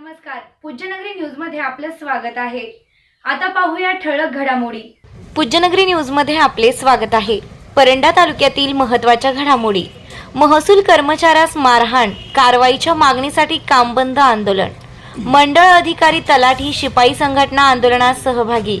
नमस्कार. पूज्यनगरी न्यूजमध्ये आपलं स्वागत आहे. आता पाहूया ठळक घडामोडी. पूज्यनगरी न्यूजमध्ये आपले स्वागत आहे. परंडा तालुक्यातील महत्त्वाच्या घडामोडी. महसूल कर्मचाऱ्यास मारहाण कारवाईच्या मागणीसाठी कामबंद आंदोलन. मंडळ अधिकारी तलाठी शिपाई संघटना आंदोलनात सहभागी.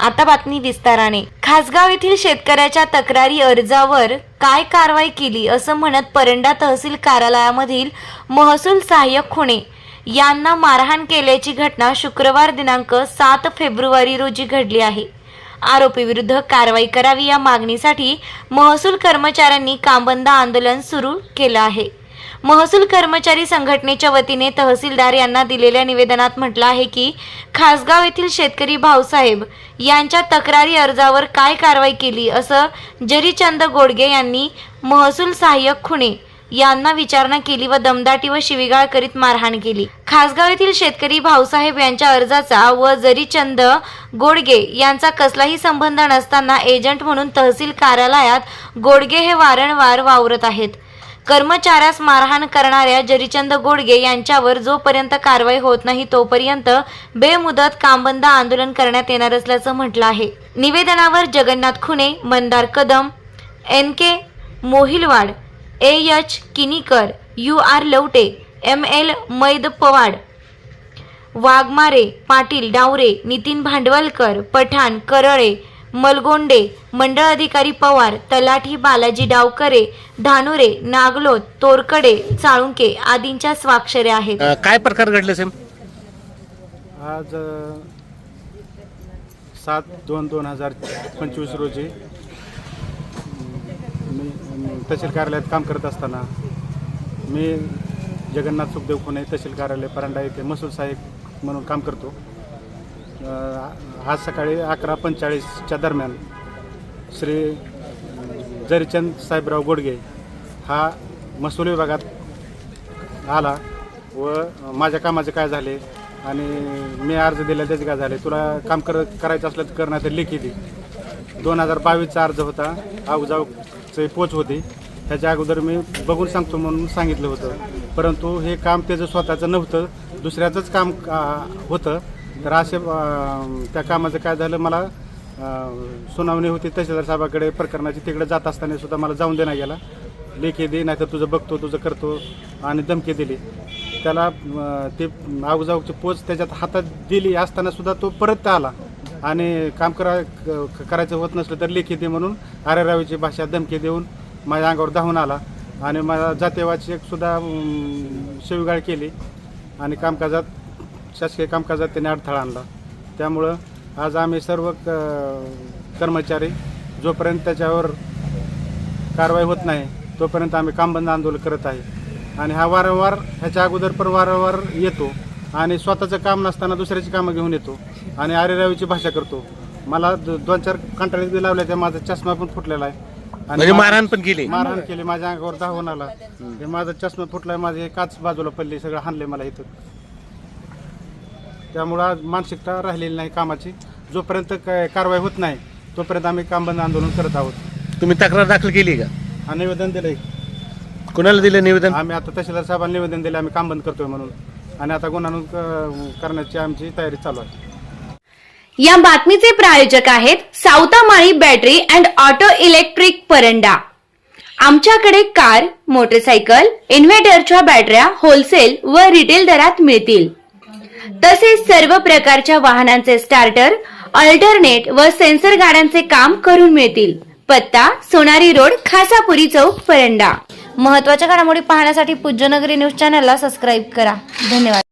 आता बातमी विस्ताराने. खासगाव येथील शेतकऱ्याच्या तक्रारी अर्जावर काय कारवाई केली असं म्हणत परंडा तहसील कार्यालयामधील महसूल सहाय्यक खुणे यांना मारहाण केल्याची घटना शुक्रवार दिनांक सात फेब्रुवारी रोजी घडली आहे. आरोपी विरुद्ध कारवाई करावी या मागणीसाठी महसूल कर्मचाऱ्यांनी कामबंद आंदोलन सुरू केलं आहे. महसूल कर्मचारी संघटनेच्या वतीने तहसीलदार यांना दिलेल्या निवेदनात म्हटलं आहे की खासगाव येथील शेतकरी भाऊसाहेब यांच्या तक्रारी अर्जावर काय कारवाई केली असं जरीचंद गोडगे यांनी महसूल सहाय्यक खुणे यांना विचारणा केली व दमदाटी व शिवीगाळ करीत मारहाण केली. खासगाव येथील शेतकरी भाऊसाहेब यांच्या अर्जाचा व जरीचंद गोडगे यांचा कसलाही संबंध नसताना एजंट म्हणून तहसील कार्यालयात गोडगे हे वारंवार वावरत आहेत. कर्मचाऱ्यास मारहाण करणाऱ्या जरीचंद गोडगे यांच्यावर जोपर्यंत कारवाई होत नाही तोपर्यंत बेमुदत कामबंद आंदोलन करण्यात येणार असल्याचं म्हटलं आहे. निवेदनावर Jagannath Khune Mandar Kadam N K Mohilwad A H Kinikar U R Lavate M L Maid Pawad Waghmare Patil Daware Nitin Bhandwalkar Pathan Karale Malgonde मंडळ अधिकारी पवार तलाठी बालाजी डावकरे धानुरे नागलोत तोरकडे चाळुंके आदींच्या स्वाक्षऱ्या आहेत. अ, काय प्रकार घडले साहेब आज अ, सात दोन दोन हजार पंचवीस रोजी मी तहसील कार्यालयात काम करत असताना मी जगन्नाथ सुखदेव खुणे तहसील कार्यालय परांडा येथे महसूल सहाय्यक म्हणून काम करतो. आज सकाळी अकरा पंचेचाळीसच्या दरम्यान श्री जरीचंद साहेबराव गोडगे हा महसूल विभागात आला व माझ्या कामाचे काय झाले आणि मी अर्ज दिला त्याचे काय झाले तुला काम कर करायचं असलं तर करण्यात लेखी दे. दोन हजार बावीसचा अर्ज होता आऊजाऊचे पोच होती. त्याच्या अगोदर मी बघून सांगतो म्हणून सांगितलं होतं. परंतु हे काम त्याचं स्वतःचं नव्हतं दुसऱ्याचंच काम होतं. तर असे त्या कामाचं काय झालं मला सुनावणी होती तहसीलदार साहेबाकडे प्रकरणाची तिकडे जात असताना सुद्धा मला जाऊन देण्यात गेला. लेखी दे नाही तर तुझं बघतो तुझं करतो आणि धमकी दिली. त्याला ते आऊजाऊची पोच त्याच्यात हातात दिली असताना सुद्धा तो परत आला. आणि काम करा क- करायचं होत नसलं तर लेखी दे म्हणून आरेरावीची भाषा धमकी देऊन माझ्या अंगावर धावून आला. आणि माझ्या जातेवाची सुद्धा अं, केली. आणि कामकाजात शासकीय कामकाजात त्याने अडथळा आणला. त्यामुळं आज आम्ही सर्व क- कर्मचारी जोपर्यंत त्याच्यावर कारवाई होत नाही तोपर्यंत आम्ही कामबंद आंदोलन करत आहे. आणि हा वारंवार ह्याच्या अगोदर पण वारंवार येतो आणि स्वतःचं काम नसताना दुसऱ्याची कामं घेऊन येतो आणि आरेरावीची भाषा करतो. मला दो- दोन चार कंटाळी बी लावल्या त्या माझा चष्मा पण फुटलेला आहे. म्हणजे मारहाण पण केली? मारहाण केली माझ्या अंगावर धावून आला. हे माझा चष्मा फुटलाय माझे काच बाजूला पडली सगळं हाणले मला इथं. त्यामुळं आज मानसिकता राहिलेली नाही कामाची. जोपर्यंत काय कारवाई होत नाही तोपर्यंत आम्ही कामबंद आंदोलन करत आहोत. तुम्ही तक्रार दाखल केली का? हा निवेदन दिलंय. कुणाला दिलं निवेदन? आम्ही आता तहसीलदार साहेबांना निवेदन दिले आम्ही काम बंद करतोय म्हणून. आणि आता गुन्हा नोंद क- करण्याची आमची तयारी चालू आहे. या बातमीचे प्रायोजक आहेत Savatamali battery and auto electric Paranda. आमच्याकडे कार मोटरसायकल इन्व्हर्टरच्या बॅटऱ्या होलसेल व रिटेल दरात मिळतील. तसेच सर्व प्रकारच्या वाहनांचे स्टार्टर अल्टरनेट व सेन्सर गाड्यांचे काम करून मिळतील. पत्ता सोनारी रोड खासापुरी चौक परंडा महत्त्वाच्या घडामोडी पाहण्यासाठी पूज्यनगरी न्यूज चॅनलला सबस्क्राईब करा. धन्यवाद.